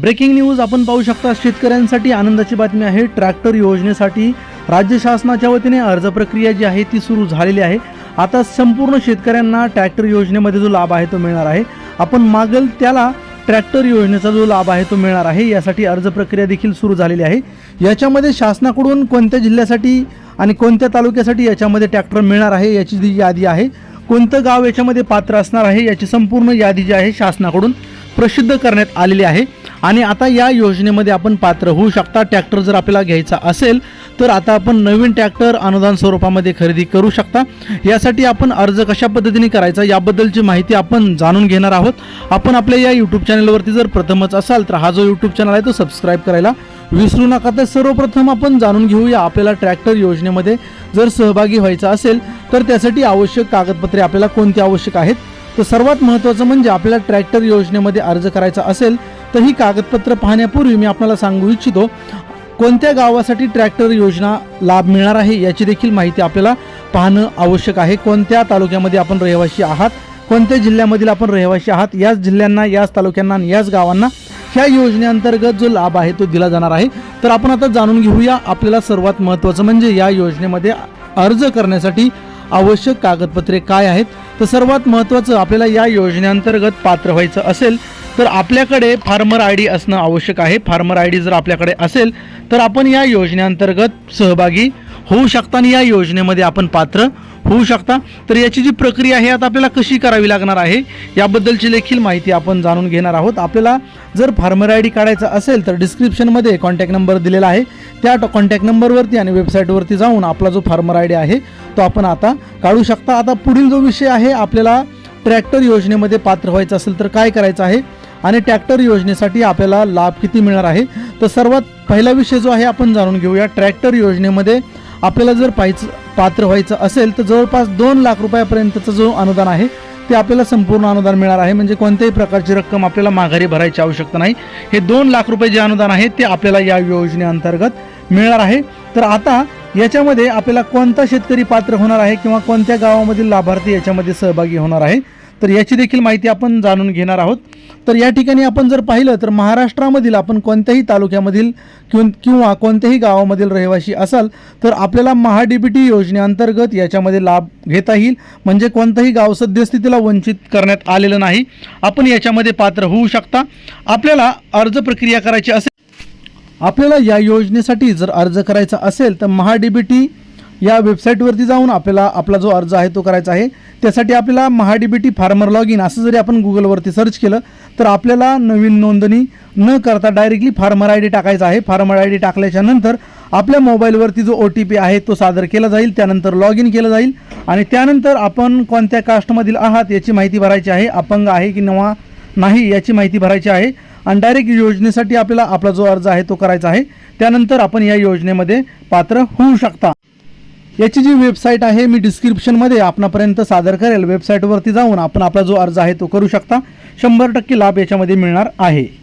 Breaking news आपण पाहू शकता शेतकऱ्यांसाठी आनंदाची बातमी आहे. ट्रॅक्टर योजनेसाठी राज्य शासनाच्या वतीने अर्ज प्रक्रिया जी आहे ती सुरू झालेली आहे. आता संपूर्ण शेतकऱ्यांना ट्रॅक्टर योजनेमध्ये जो लाभ आहे तो मिळणार आहे. आपण मागल त्याला ट्रॅक्टर योजनेचा जो लाभ आहे तो मिळणार आहे. यासाठी अर्ज प्रक्रिया देखील सुरू झालेली आहे. याच्यामध्ये शासनाकडून कोणत्या जिल्ह्यासाठी आणि कोणत्या तालुक्यासाठी याच्यामध्ये ट्रॅक्टर मिळणार आहे याची जी यादी आहे कोणतं गाव याच्यामध्ये पात्र असणार आहे याची संपूर्ण यादी जी आहे शासनाकडून प्रसिद्ध करण्यात आलेली आहे. आणि आता या योजनेमध्ये आपण पात्र होऊ शकता. ट्रॅक्टर जर आपल्याला घ्यायचा असेल तर आता आपण नवीन ट्रॅक्टर अनुदान स्वरूपामध्ये खरेदी करू शकता. यासाठी आपण अर्ज कशा पद्धतीने करायचा याबद्दलची माहिती आपण जाणून घेणार आहोत. आपण आपल्या या यूट्यूब चॅनलवरती जर प्रथमच असाल तर हा जो यूट्यूब चॅनल आहे तो सबस्क्राईब करायला विसरू नका. तर सर्वप्रथम आपण जाणून घेऊया आपल्याला ट्रॅक्टर योजनेमध्ये जर सहभागी व्हायचा असेल तर त्यासाठी आवश्यक कागदपत्रे आपल्याला कोणती आवश्यक आहेत? तर सर्वात महत्त्वाचं म्हणजे आपल्याला ट्रॅक्टर योजनेमध्ये अर्ज करायचा असेल तर ही कागदपत्र पाहण्यापूर्वी मी आपल्याला सांगू इच्छितो कोणत्या गावासाठी ट्रॅक्टर योजना लाभ मिळणार आहे याची देखील माहिती आपल्याला पाहणं आवश्यक आहे. कोणत्या तालुक्यामध्ये आपण रहिवासी आहात कोणत्या जिल्ह्यामधील आपण रहिवासी आहात याच जिल्ह्यांना याच तालुक्यांना आणि याच गावांना ह्या योजनेअंतर्गत जो लाभ आहे तो दिला जाणार आहे. तर आपण आता जाणून घेऊया आपल्याला सर्वात महत्त्वाचं म्हणजे या योजनेमध्ये अर्ज करण्यासाठी आवश्यक कागदपत्रे काय आहेत. तर सर्वात महत्त्वाचं आपल्याला या योजनेअंतर्गत पात्र व्हायचं असेल तर आपल्याकडे फार्मर आय डी असणं आवश्यक आहे. फार्मर आय डी जर आपल्याकडे असेल तर आपण या योजनेअंतर्गत सहभागी होऊ शकता आणि या योजनेमध्ये आपण पात्र होऊ शकता. तर याची जी प्रक्रिया आहे आता आपल्याला कशी करावी लागणार आहे याबद्दलची देखील माहिती आपण जाणून घेणार आहोत. आपल्याला जर फार्मर आय डी काढायचा असेल तर डिस्क्रिप्शनमध्ये कॉन्टॅक्ट नंबर दिलेला आहे. त्या कॉन्टॅक्ट नंबरवरती आणि वेबसाईटवरती जाऊन आपला जो फार्मर आय डी आहे तो आपण आता काढू शकता. आता पुढील जो विषय आहे आपल्याला ट्रॅक्टर योजनेमध्ये पात्र व्हायचं असेल तर काय करायचं आहे? आणि ट्रॅक्टर योजनेसाठी आपल्याला लाभ किती मिळणार आहे? तर सर्वात पहिला विषय जो आहे आपण जाणून घेऊया. ट्रॅक्टर योजनेमध्ये आपल्याला जर पाहायचं पात्र व्हायचं असेल तर जवळपास दोन लाख रुपयापर्यंतचं जो अनुदान आहे ते आपल्याला संपूर्ण अनुदान मिळणार आहे. म्हणजे कोणत्याही प्रकारची रक्कम आपल्याला माघारी भरायची आवश्यकता नाही. हे दोन लाख रुपये जे अनुदान आहे ते आपल्याला या योजनेअंतर्गत मिळणार आहे. तर आता याच्यामध्ये आपल्याला कोणता शेतकरी पात्र होणार आहे किंवा कोणत्या गावामधील लाभार्थी याच्यामध्ये सहभागी होणार आहे? तर याची देखील माहिती आपण जाणून घेणार आहोत. तर या ठिकाणी आपण जर पाहिलं तर महाराष्ट्रामधील आपण कोणत्याही तालुक्यामधील किंवा किंवा कोणत्याही गावामधील रहिवासी असाल तर आपल्याला महाडीबीटी योजनेअंतर्गत याच्यामध्ये लाभ घेता येईल. म्हणजे कोणतंही गाव सद्यस्थितीला वंचित करण्यात आलेलं नाही. आपण याच्यामध्ये पात्र होऊ शकता. आपल्याला अर्ज प्रक्रिया करायची असेल आपल्याला या योजनेसाठी जर अर्ज करायचा असेल तर महाडीबीटी या वेबसाईटवरती जाऊन आपल्याला आपला जो अर्ज आहे तो करायचा आहे. त्यासाठी आपल्याला महाडीबीटी फार्मर लॉग इन असं जरी आपण गुगलवरती सर्च केलं तर आपल्याला नवीन नोंदणी न करता डायरेक्टली फार्मर आय डी टाकायचा आहे. फार्मर आय डी टाकल्याच्या नंतर आपल्या मोबाईलवरती जो ओ टी पी आहे तो सादर केला जाईल त्यानंतर लॉग इन केलं जाईल आणि त्यानंतर आपण कोणत्या कास्टमधील आहात याची माहिती भरायची आहे. अपंग आहे की नवा नाही याची माहिती भरायची आहे आणि डायरेक्ट योजनेसाठी आपल्याला आपला जो अर्ज आहे तो करायचा आहे. त्यानंतर आपण या योजनेमध्ये पात्र होऊ शकता. याची जी वेबसाईट आहे मी डिस्क्रिप्शनमध्ये आपणापर्यंत सादर करेल. वेबसाईटवरती जाऊन आपण आपला जो अर्ज आहे तो करू शकता. शंभर टक्के लाभ याच्यामध्ये मिळणार आहे.